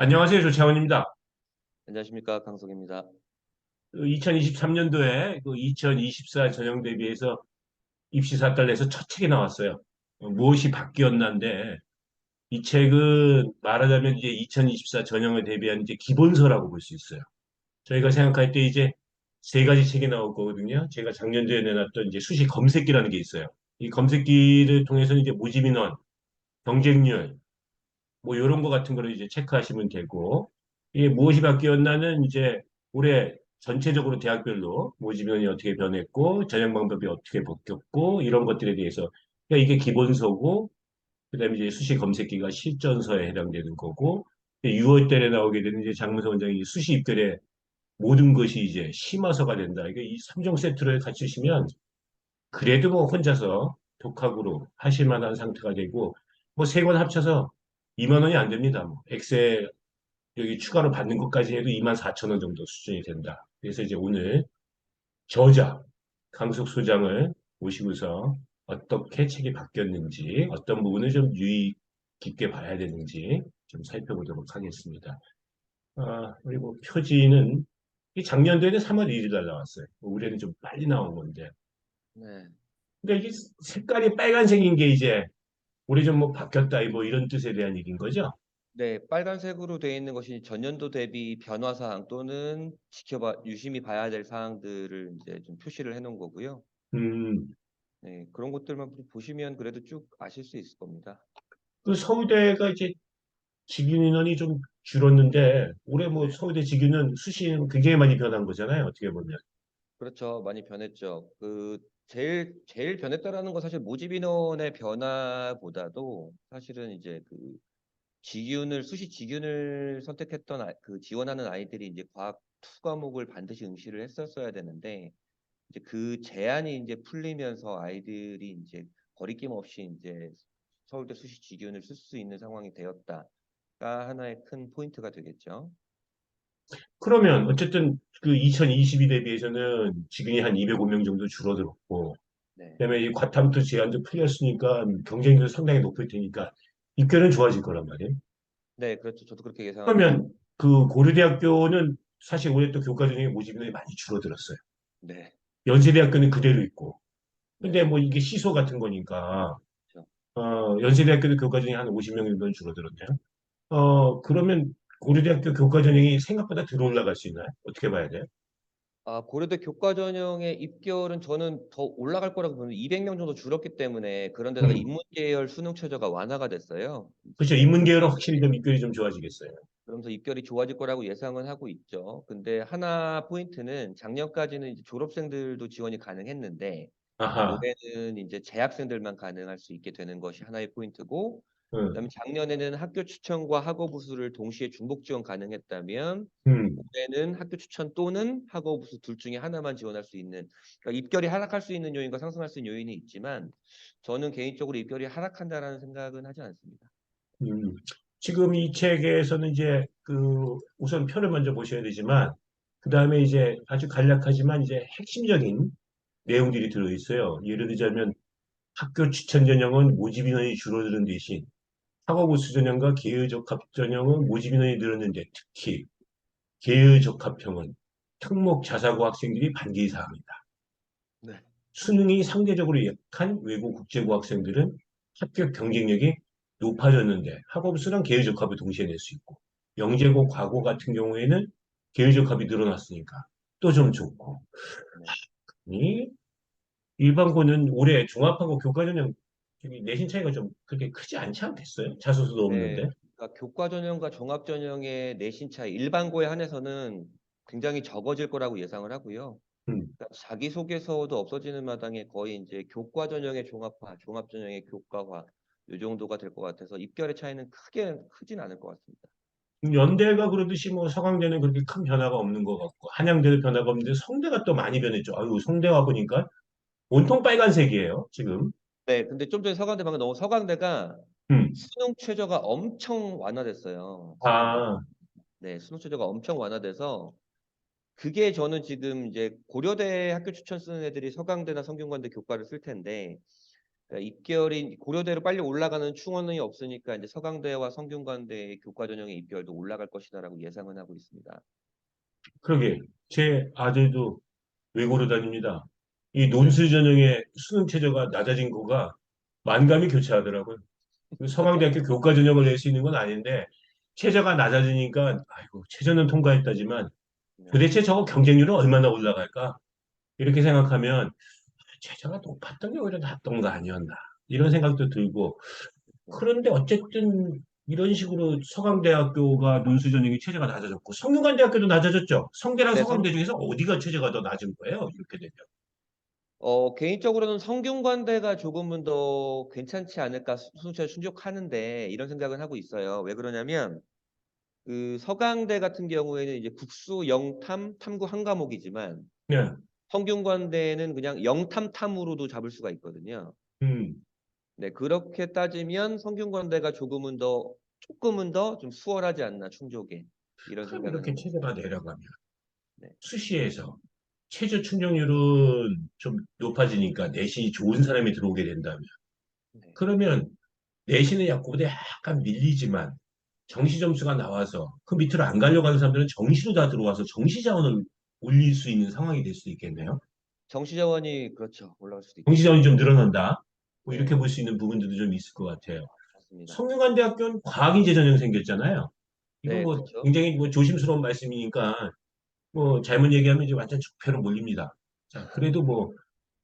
안녕하세요. 조창원입니다. 안녕하십니까 강석입니다. 2023년도에 그 2024 전형 대비해서 입시사탈에서 첫 책이 나왔어요. 어, 무엇이 바뀌었나인데 이 책은 말하자면 이제 2024 전형에 대비한 이제 기본서라고 볼 수 있어요. 저희가 생각할 때 이제 세 가지 책이 나올 거거든요. 제가 작년도에 내놨던 이제 수시 검색기라는 게 있어요. 이 검색기를 통해서는 이제 모집 인원, 경쟁률, 뭐 이런 거 같은 거를 이제 체크하시면 되고 이게 무엇이 바뀌었나는 이제 올해 전체적으로 대학별로 모집인원이 어떻게 변했고 전형 방법이 어떻게 바뀌었고 이런 것들에 대해서 그러니까 이게 기본서고 그다음에 이제 수시 검색기가 실전서에 해당되는 거고 6월 달에 나오게 되는 이제 장문서 원장이 수시 입결에 모든 것이 이제 심화서가 된다. 이게 이 3종 세트를 갖추시면 그래도 뭐 혼자서 독학으로 하실 만한 상태가 되고 뭐 세 권 합쳐서 2만 원이 안 됩니다. 뭐 엑셀 여기 추가로 받는 것까지 해도 2만 4천 원 정도 수준이 된다. 그래서 이제 오늘 저자 강석 소장을 모시고서 어떻게 책이 바뀌었는지 어떤 부분을 좀 유의 깊게 봐야 되는지 좀 살펴보도록 하겠습니다. 아, 그리고 표지는 이 작년도에는 3월 1일 날 나왔어요. 올해는 좀 빨리 나온 건데. 네, 그러니까 이게 색깔이 빨간색인 게 이제 올해 좀뭐 바뀌었다 뭐 이런 뜻에 대한 얘기인 거죠. 네 빨간색으로 되어 있는 것이 전년도 대비 변화 사항 또는 지켜봐 유심히 봐야 될 사항들을 이제 좀 표시를 해 놓은 거고요. 음, 네 그런 것들만 좀 보시면 그래도 쭉 아실 수 있을 겁니다. 그 서울대가 이제 직윤 인원이 좀 줄었는데 올해 뭐 서울대 직윤은 수시는 굉장히 많이 변한 거잖아요. 어떻게 보면. 그렇죠, 많이 변했죠. 그 제일 제일 변했다라는 건 사실 모집 인원의 변화보다도 사실은 이제 그 직윤을 수시 직윤을 선택했던 아, 그 지원하는 아이들이 이제 과학 투 과목을 반드시 응시를 했었어야 되는데 이제 그 제한이 이제 풀리면서 아이들이 이제 거리낌 없이 이제 서울대 수시 직윤을 쓸 수 있는 상황이 되었다가 하나의 큰 포인트가 되겠죠. 그러면 어쨌든 그 2022 대비해서는 직윤이 한 205명 정도 줄어들었고 네, 그다음에 이 과탐투 제한도 풀렸으니까 경쟁률 상당히 높을 테니까 입결은 좋아질 거란 말이에요. 네, 그렇죠. 저도 그렇게 예상합니다. 그러면 그 고려대학교는 사실 올해 또 교과 전형의 모집 인원이 많이 줄어들었어요. 네, 연세대학교는 그대로 있고. 근데 뭐 이게 시소 같은 거니까 그렇죠. 어, 연세대학교도 교과 전형이 한 50명 정도 줄어들었네요. 어, 그러면 고려대학교 교과 전형이 생각보다 더 올라갈 수 있나요? 어떻게 봐야 돼요? 아, 고려대 교과 전형의 입결은 저는 더 올라갈 거라고 보는 200명 정도 줄었기 때문에 그런 데다가 음. 인문 계열 수능 최저가 완화가 됐어요. 그렇죠. 인문 계열은 확실히 좀 입결이 좀 좋아지겠어요. 그러면서 입결이 좋아질 거라고 예상은 하고 있죠. 근데 하나 포인트는 작년까지는 이제 졸업생들도 지원이 가능했는데 아하. 올해는 이제 재학생들만 가능할 수 있게 되는 것이 하나의 포인트고 음, 그다음에 작년에는 학교 추천과 학업 우수를 동시에 중복 지원 가능했다면 음, 올해는 학교 추천 또는 학업 우수 둘 중에 하나만 지원할 수 있는 그러니까 입결이 하락할 수 있는 요인과 상승할 수 있는 요인이 있지만 저는 개인적으로 입결이 하락한다라는 생각은 하지 않습니다. 음. 지금 이 책에서는 이제 그 우선 표를 먼저 보셔야 되지만 그 다음에 이제 아주 간략하지만 이제 핵심적인 내용들이 들어있어요. 예를 들자면 학교 추천 전형은 모집 인원이 줄어드는 대신 학업 우수 전형과 계열 적합 전형은 모집 인원이 늘었는데 특히 계열 적합형은 특목 자사고 학생들이 반기 사항이다. 네. 수능이 상대적으로 약한 외국 국제고 학생들은 합격 경쟁력이 높아졌는데 학업수랑 계열적합을 동시에 낼 수 있고 영재고 과고 같은 경우에는 계열적합이 늘어났으니까 또 좀 좋고 이 일반고는 올해 종합하고 교과전형 내신 차이가 좀 그렇게 크지 않지 않겠어요? 자소서도 없는데 네, 그러니까 교과 전형과 종합 전형의 내신 차이 일반고에 한해서는 굉장히 적어질 거라고 예상을 하고요. 음. 그러니까 자기소개서도 없어지는 마당에 거의 이제 교과 전형의 종합화, 종합 전형의 교과화 이 정도가 될 것 같아서 입결의 차이는 크게 크진 않을 것 같습니다. 연대가 그러듯이 뭐 서강대는 그렇게 큰 변화가 없는 것 같고 한양대도 변화가 없는데 성대가 또 많이 변했죠. 아유 성대와 보니까 온통 빨간색이에요 지금. 네, 근데 좀 전에 서강대 방금 너무 서강대가 음. 수능 최저가 엄청 완화됐어요. 아, 네, 수능 최저가 엄청 완화돼서 그게 저는 지금 이제 고려대 학교 추천 쓰는 애들이 서강대나 성균관대 교과를 쓸 텐데 그러니까 입결이 고려대로 빨리 올라가는 충원이 없으니까 이제 서강대와 성균관대의 교과 전형의 입결도 올라갈 것이다라고 예상은 하고 있습니다. 그러게 제 아들도 외고로 다닙니다. 이 논술 전형의 수능 최저가 낮아진 거가 만감이 교차하더라고요. 그 서강대학교 교과 전형을 낼 수 있는 건 아닌데 최저가 낮아지니까 아이고 최저는 통과했다지만 네. 도대체 저거 경쟁률은 얼마나 올라갈까? 이렇게 생각하면 최저가 높았던 게 오히려 낫던 거 아니었나 이런 생각도 들고 그런데 어쨌든 이런 식으로 서강대학교가 논술 전형이 최저가 낮아졌고 성균관대학교도 낮아졌죠. 성대랑 네, 서강대 중에서 어디가 최저가 더 낮은 거예요? 이렇게 되면. 어, 개인적으로는 성균관대가 조금은 더 괜찮지 않을까 수- 수능처에 충족하는데 이런 생각은 하고 있어요. 왜 그러냐면 그 서강대 같은 경우에는 이제 국수 영탐 탐구 한 과목이지만 네. 성균관대는 그냥 영탐 탐으로도 잡을 수가 있거든요. 음. 네, 그렇게 따지면 성균관대가 조금은 더 조금은 더 좀 수월하지 않나 충족에 이런 생각은 이렇게 체제가 내려가면 네. 수시에서 최저 충족률은 좀 높아지니까 내신이 좋은 사람이 들어오게 된다면 네. 그러면 내신은 약보다 약간 밀리지만 정시 점수가 나와서 그 밑으로 안 가려고 하는 사람들은 정시로 다 들어와서 정시 자원을 올릴 수 있는 상황이 될 수도 있겠네요. 정시 자원이 그렇죠 올라갈 수도 있죠. 정시 자원이 좀 늘어난다. 뭐 이렇게 네. 볼수 있는 부분들도 좀 있을 것 같아요. 맞습니다. 성균관대학교는 과학인재 전형 생겼잖아요. 이거 네, 뭐 그렇죠. 굉장히 뭐 조심스러운 말씀이니까 뭐 잘못 얘기하면 이제 완전 적폐로 몰립니다. 자, 그래도 뭐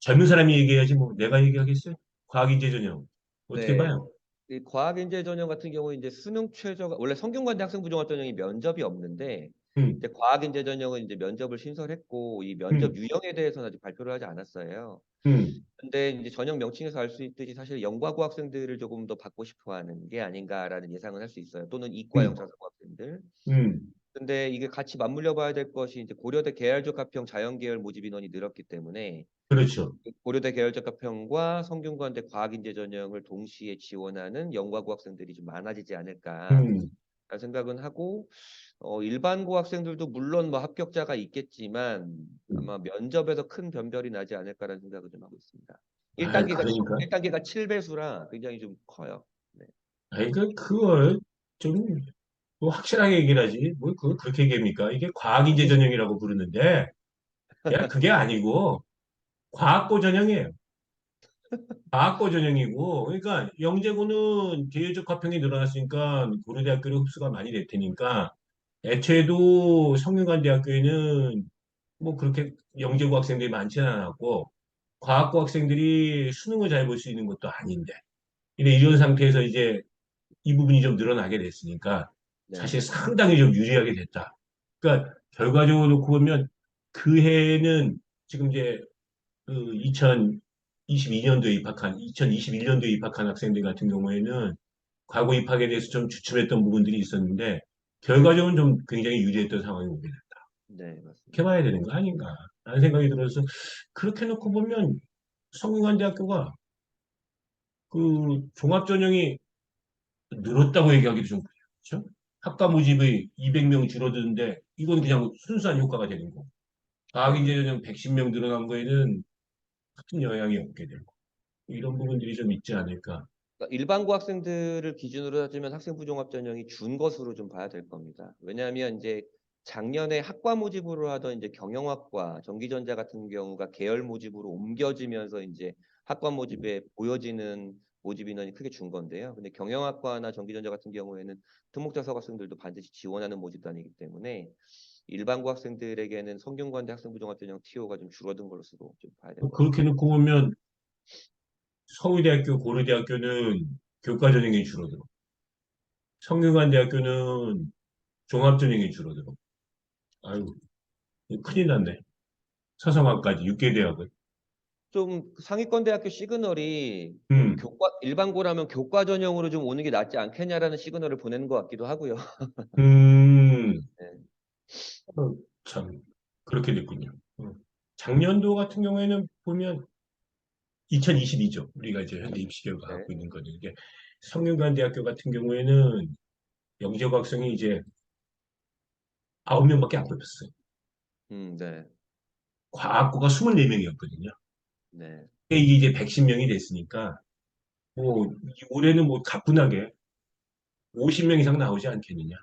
젊은 사람이 얘기해야지 뭐 내가 얘기하겠어요? 과학인재 전형 어떻게 네. 봐요? 이 과학인재 전형 같은 경우에 이제 수능 최저가 원래 성균관대 학생부종합 전형이 면접이 없는데 음, 이제 과학인재 전형은 이제 면접을 신설했고 이 면접 음. 유형에 대해서는 아직 발표를 하지 않았어요. 음, 근데 이제 전형 명칭에서 알 수 있듯이 사실 영과고 학생들을 조금 더 받고 싶어하는 게 아닌가라는 예상을 할 수 있어요. 또는 이과 음. 영상학부 학생들. 음, 근데 이게 같이 맞물려 봐야 될 것이 이제 고려대 계열적 합평 자연계열 모집 인원이 늘었기 때문에 그렇죠. 그 고려대 계열적 합평과 성균관대 과학인재 전형을 동시에 지원하는 영과고 학생들이 좀 많아지지 않을까 음, 라는 생각은 하고 어, 일반 고 학생들도 물론 뭐 합격자가 있겠지만 아마 면접에서 큰 변별이 나지 않을까라는 생각을 좀 하고 있습니다. 아, 1단계가 그러니까. 1단계가 7배수라 굉장히 좀 커요. 아니, 그, 그걸 좀, 뭐 확실하게 얘기를 하지. 뭐, 그걸 그렇게 얘기합니까? 이게 과학인재 전형이라고 부르는데, 야, 그게 아니고, 과학고 전형이에요. 과학고 전형이고, 그러니까, 영재고는 계열적 합평이 늘어났으니까, 고려대학교로 흡수가 많이 될 테니까, 애초에도 성균관 대학교에는 뭐 그렇게 영재고 학생들이 많지는 않았고, 과학고 학생들이 수능을 잘 볼 수 있는 것도 아닌데, 이런 상태에서 이제 이 부분이 좀 늘어나게 됐으니까 네. 사실 상당히 좀 유리하게 됐다. 그러니까 결과적으로 놓고 보면 그 해에는 지금 이제 그 2022년도에 입학한 2021년도에 입학한 학생들 같은 경우에는 과거 입학에 대해서 좀 주춤했던 부분들이 있었는데 결과적으로 좀 굉장히 유리했던 상황이 오게 됐다. 네, 맞습니다. 이렇게 봐야 되는 거 아닌가 라는 생각이 들어서 그렇게 놓고 보면 성균관대학교가 그 종합전형이 늘었다고 얘기하기도 좀. 그렇죠? 학과 모집이 200명 줄어드는데 이건 그냥 순수한 효과가 되는 거고 과학인재 전형 110명 늘어난 거에는 큰 영향이 없게 되고 이런 부분들이 좀 있지 않을까. 그러니까 일반고 학생들을 기준으로 따지면 학생부 종합 전형이 준 것으로 좀 봐야 될 겁니다. 왜냐하면 이제 작년에 학과 모집으로 하던 이제 경영학과, 전기전자 같은 경우가 계열 모집으로 옮겨지면서 이제 학과 모집에 보여지는 모집 인원이 크게 준 건데요. 근데 경영학과나 전기전자 같은 경우에는 특목자석 학생들도 반드시 지원하는 모집단이기 때문에 일반고 학생들에게는 성균관대 학생부 종합 전형 TO가 좀 줄어든 것으로 좀 봐야 될것 같습니다. 그렇게 놓고 보면 서울대학교, 고려대학교는 교과 전형이 줄어들어. 성균관대학교는 종합 전형이 줄어들어. 아유, 큰일 났네. 서성학까지 6개 대학을. 좀 상위권 대학교 시그널이 음. 교과 일반고라면 교과 전형으로 좀 오는 게 낫지 않겠냐라는 시그널을 보내는 것 같기도 하고요. 음, 네. 어, 참, 그렇게 됐군요. 어. 작년도 같은 경우에는 보면 2022죠. 우리가 이제 현대 입시계가 네. 갖고 있는 거는 이게 성균관대학교 같은 경우에는 영재고 학생이 이제 9명밖에 안 뽑혔어요. 음, 네, 과학고가 24명이었거든요. 네, 이게 이제 110명이 됐으니까 뭐 이- 올해는 뭐 가뿐하게 50명 이상 나오지 않겠느냐.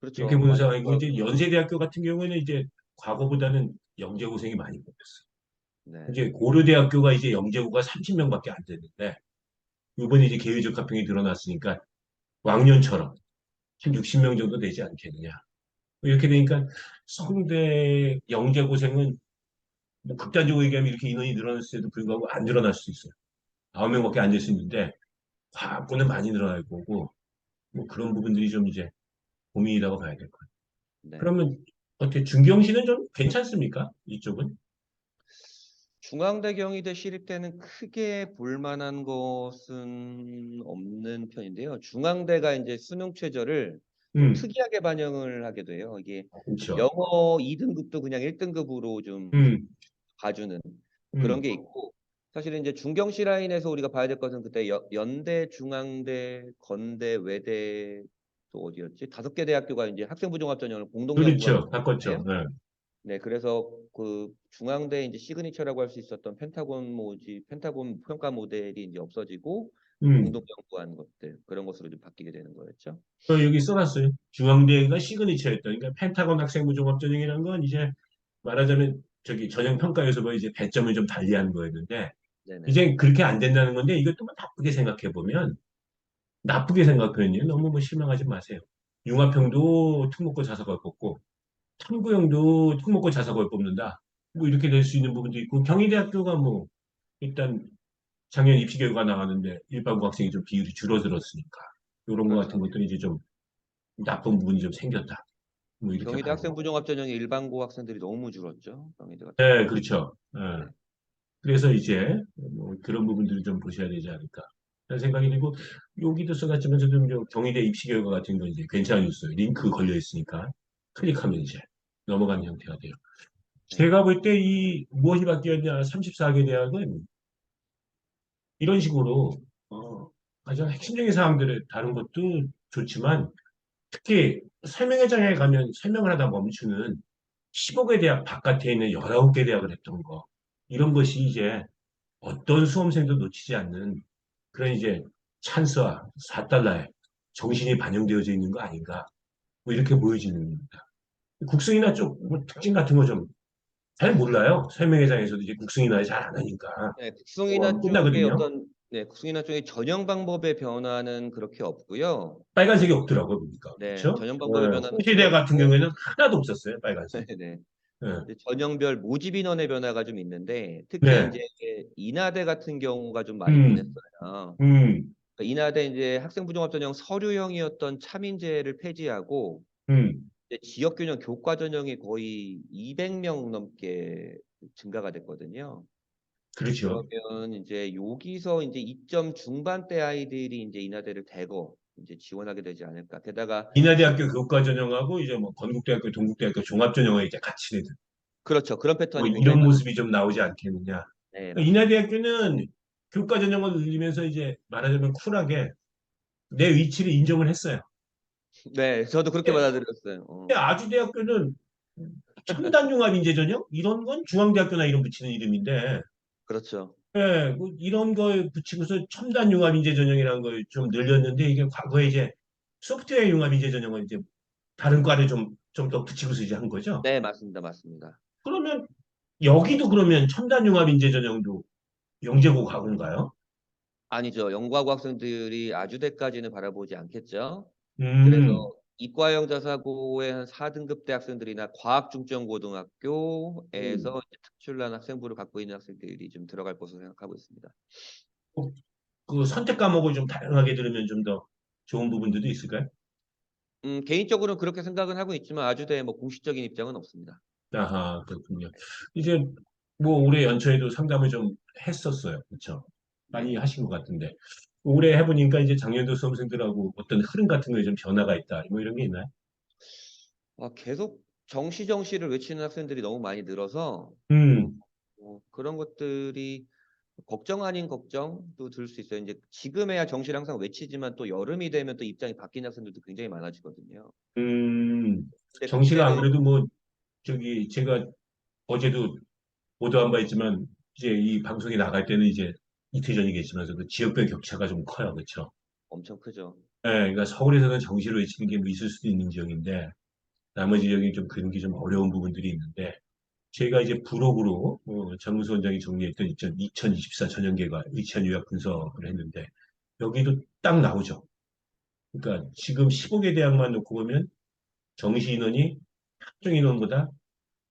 그렇죠. 이렇게 보는 상황이고 이제. 연세대학교 같은 경우에는 이제 과거보다는 영재 고생이 많이 뽑혔어요. 네. 이제 고려대학교가 이제 영재고가 30명밖에 안 되는데 이번에 이제 계획적 합평이 드러났으니까 왕년처럼 한 60명 정도 되지 않겠느냐. 이렇게 되니까 성대 영재고생은 뭐 극단적으로 얘기하면 이렇게 인원이 늘어났을 때도 불구하고 안 늘어날 수 있어요. 아홉 명 밖에 안 될 수 있는데 과학고는 많이 늘어날 거고 뭐 그런 부분들이 좀 이제 고민이라고 봐야 될 거예요. 네. 그러면 어떻게 준경시는 좀 괜찮습니까? 이쪽은? 중앙대 경희대 시립 때는 크게 볼만한 것은 없는 편인데요. 중앙대가 이제 수능 최저를 좀 음, 특이하게 반영을 하게 돼요. 이게 그렇죠. 영어 2등급도 그냥 1등급으로 좀 음, 봐주는 음, 그런 게 있고 사실은 이제 중경시 라인에서 우리가 봐야 될 것은 그때 여- 연대, 중앙대, 건대, 외대 또 어디였지? 다섯 개 대학교가 이제 학생부 종합 전형을 공동 그렇죠. 바꿨죠. 네. 네, 그래서 그 중앙대 이제 시그니처라고 할 수 있었던 펜타곤 모지, 펜타곤 평가 모델이 이제 없어지고 음, 공동 연구한 것들 그런 것으로 좀 바뀌게 되는 거였죠. 저 여기 써놨어요. 중앙대가 시그니처였다. 그러니까 펜타곤 학생부 종합전형이라는 건 이제 말하자면 저기 전형 평가에서 뭐 이제 배점을 좀 달리하는 거였는데 네네. 이제 그렇게 안 된다는 건데 이것도 뭐 나쁘게 생각해 보면 나쁘게 생각하면 너무 뭐 실망하지 마세요. 융합형도 특목고 자사고를 뽑고 탐구형도 특목고 자사고를 뽑는다. 뭐 이렇게 될 수 있는 부분도 있고 경희대학교가 뭐 일단 작년 입시 결과 나왔는데 일반고 학생이 좀 비율이 줄어들었으니까 이런 거 같은 그렇죠. 것들이 이제 좀 나쁜 부분이 좀 생겼다. 뭐 이렇게 경희대 봐요. 학생 부 종합 전형의 일반고 학생들이 너무 줄었죠. 경희대 같은 네. 그렇죠. 예. 네. 그래서 이제 뭐 그런 부분들을 좀 보셔야 되지 않을까. 라는 생각이 들고 여기도 써놨지만 저도 좀 경희대 입시 결과 같은 건 이제 괜찮은 뉴스예요. 링크 걸려 있으니까 클릭하면 이제 넘어가는 형태가 돼요. 네. 제가 볼 때 이 무엇이 바뀌었냐 34개 대학은 이런 식으로 어, 가장 핵심적인 사항들을 다룬 것도 좋지만 특히 설명회장에 가면 설명을 하다 멈추는 15개 대학 바깥에 있는 19개 대학을 했던 거 이런 것이 이제 어떤 수험생도 놓치지 않는 그런 이제 찬스와 4달러에 정신이 반영되어져 있는 거 아닌가 뭐 이렇게 보여지는 겁니다. 국승이나 쪽 뭐 특징 같은 거 좀 잘 몰라요. 설명회장에서도 이제 국승이나 잘 안 하니까 네, 국성이나 어, 끝나거든요. 어떤 네, 국성이나 쪽의 전형 방법의 변화는 그렇게 없고요. 빨간색이 없더라고요 보니까 네, 그렇죠? 전형 방법의 변화는 홍시대 같은 경우에는 하나도 없었어요 빨간색. 네, 네. 네. 전형별 모집 인원의 변화가 좀 있는데 특히 네. 이제 인하대 같은 경우가 좀 많이 음. 변했어요. 음, 그러니까 인하대 이제 학생부 종합 전형 서류형이었던 참인제를 폐지하고 음, 이제 지역 균형 교과 전형이 거의 200명 넘게 증가가 됐거든요. 그렇죠. 그러면 이제 여기서 이제 2점 중반대 아이들이 이제 인하대를 대거 이제 지원하게 되지 않을까. 게다가 인하대학교 교과 전형하고 이제 뭐 건국대학교, 동국대학교 종합 전형을 이제 같이 내든 그렇죠. 그런 뭐 패턴이 굉장히 이런 많- 모습이 좀 나오지 않겠느냐. 네, 그러니까 인하대학교는 교과 전형을 늘리면서 이제 말하자면 쿨하게 내 위치를 인정을 했어요. 네, 저도 그렇게 네. 받아들였어요. 어. 근데 아주대학교는 첨단 융합 인재 전형 이런 건 중앙대학교나 이런 붙이는 이름인데 그렇죠. 예, 뭐 이런 거에 붙이고서 첨단 융합 인재 전형이라는 걸 좀 늘렸는데 이게 과거에 이제 소프트웨어 융합 인재 전형은 이제 다른 과를 좀 좀 더 붙이고서 이제 한 거죠. 네, 맞습니다. 맞습니다. 그러면 여기도 그러면 첨단 융합 인재 전형도 영재고 가고인가요? 아니죠. 영과고 학생들이 아주대까지는 바라보지 않겠죠. 음, 그래서 이과형 자사고의 한 4등급 대학생들이나 과학중점고등학교에서 음. 특출난 학생부를 갖고 있는 학생들이 좀 들어갈 것으로 생각하고 있습니다. 그 선택 과목을 좀 다양하게 들으면 좀 더 좋은 부분들도 있을까요? 음, 개인적으로는 그렇게 생각은 하고 있지만 아주대의 뭐 공식적인 입장은 없습니다. 아하, 그렇군요. 이제 뭐 올해 연초에도 상담을 좀 했었어요. 그렇죠? 많이 하신 것 같은데 올해 해보니까 이제 작년도 수험생들하고 어떤 흐름 같은 거에 좀 변화가 있다. 뭐 이런 게 있나요? 아, 계속 정시 정시를 외치는 학생들이 너무 많이 늘어서 음, 뭐 그런 것들이 걱정 아닌 걱정도 들 수 있어요. 이제 지금에야 정시를 항상 외치지만 또 여름이 되면 또 입장이 바뀌는 학생들도 굉장히 많아지거든요. 음, 정시가 안 그래도 뭐 저기 제가 어제도 보도한 바 있지만 이제 이 방송이 나갈 때는 이제 이태전이 계시면서도 지역별 격차가 좀 커요. 그렇죠? 엄청 크죠. 예, 그러니까 서울에서는 정시로 외치는 게 뭐 있을 수도 있는 지역인데 나머지 지역이 좀 그런 게 좀 어려운 부분들이 있는데 제가 이제 부록으로 어, 장문수 원장이 정리했던 2024 전형계가 의치한 요약 분석을 했는데 여기도 딱 나오죠. 그러니까 지금 15개 대학만 놓고 보면 정시 인원이 합정 인원보다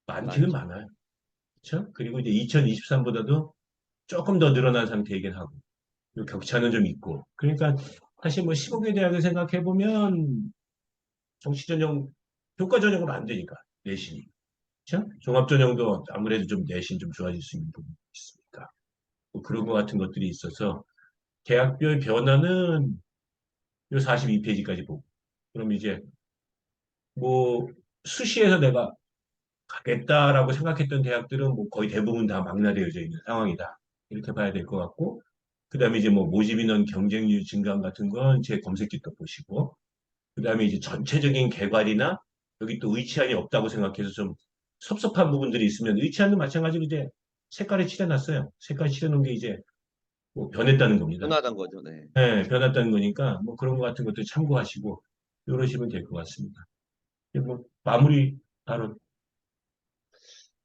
많기는 많죠. 많아요. 그렇죠? 그리고 이제 2023보다도 조금 더 늘어난 상태이긴 하고 요 격차는 좀 있고 그러니까 사실 뭐 15개 대학을 생각해 보면 정시 전형 교과 전형으로 안 되니까 내신이 그렇죠? 종합 전형도 아무래도 좀 내신 좀 좋아질 수 있는 부분이 있으니까 뭐 그런 것 같은 것들이 있어서 대학별 변화는 요 42페이지까지 보고 그럼 이제 뭐 수시에서 내가 가겠다라고 생각했던 대학들은 뭐 거의 대부분 다 망라되어져 있는 상황이다. 이렇게 봐야 될 것 같고, 그 다음에 이제 뭐 모집 인원 경쟁률 증감 같은 건 제 검색기도 보시고, 그 다음에 이제 전체적인 개괄이나 여기 또 의치안이 없다고 생각해서 좀 섭섭한 부분들이 있으면 의치안도 마찬가지로 이제 색깔에 칠해놨어요. 색깔 칠해놓은 게 이제 뭐 변했다는 겁니다. 흔하단 거죠. 네. 네, 변했다는 거니까 뭐 그런 것 같은 것들 참고하시고 이러시면 될 것 같습니다. 뭐 마무리 바로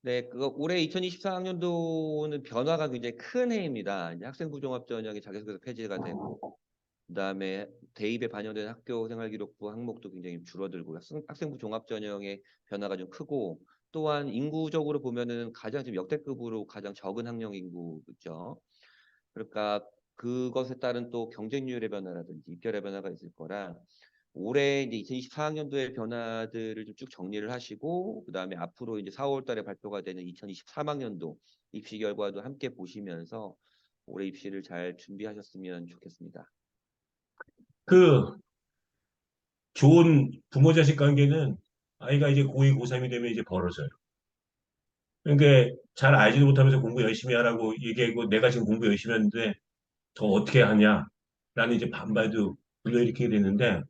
네, 그거 올해 2024학년도는 변화가 굉장히 큰 해입니다. 이제 학생부 종합 전형이 자기소개서 폐지가 되고, 그다음에 대입에 반영된 학교 생활기록부 항목도 굉장히 줄어들고, 학생, 학생부 종합 전형의 변화가 좀 크고, 또한 인구적으로 보면은 가장 지금 역대급으로 가장 적은 학령 인구죠. 그러니까 그것에 따른 또 경쟁률의 변화라든지 입결의 변화가 있을 거라 올해 이제 2024학년도의 변화들을 좀 쭉 정리를 하시고 그다음에 앞으로 이제 4월 달에 발표가 되는 2023학년도 입시 결과도 함께 보시면서 올해 입시를 잘 준비하셨으면 좋겠습니다. 그 좋은 부모 자식 관계는 아이가 이제 고2, 고3이 되면 이제 벌어져요. 그러니까 잘 알지도 못하면서 공부 열심히 하라고 얘기하고 내가 지금 공부 열심히 하는데 더 어떻게 하냐라는 이제 반발도 불러일으키게 되는데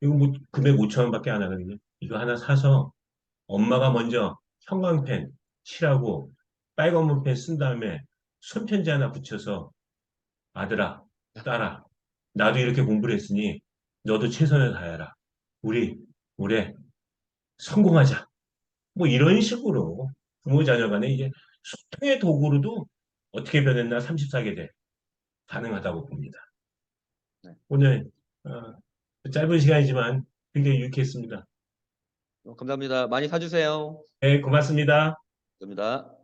이거 뭐 금액 5천 원밖에 안 하거든요. 이거 하나 사서 엄마가 먼저 형광펜 칠하고 빨간 문펜 쓴 다음에 손편지 하나 붙여서 아들아, 딸아, 나도 이렇게 공부를 했으니 너도 최선을 다해라. 우리 올해 성공하자. 뭐 이런 식으로 부모 자녀 간에 이제 소통의 도구로도 어떻게 변했나 34개 대 가능하다고 봅니다. 네. 오늘 어, 짧은 시간이지만 굉장히 유익했습니다. 어, 감사합니다. 많이 사주세요. 네, 고맙습니다. 감사합니다.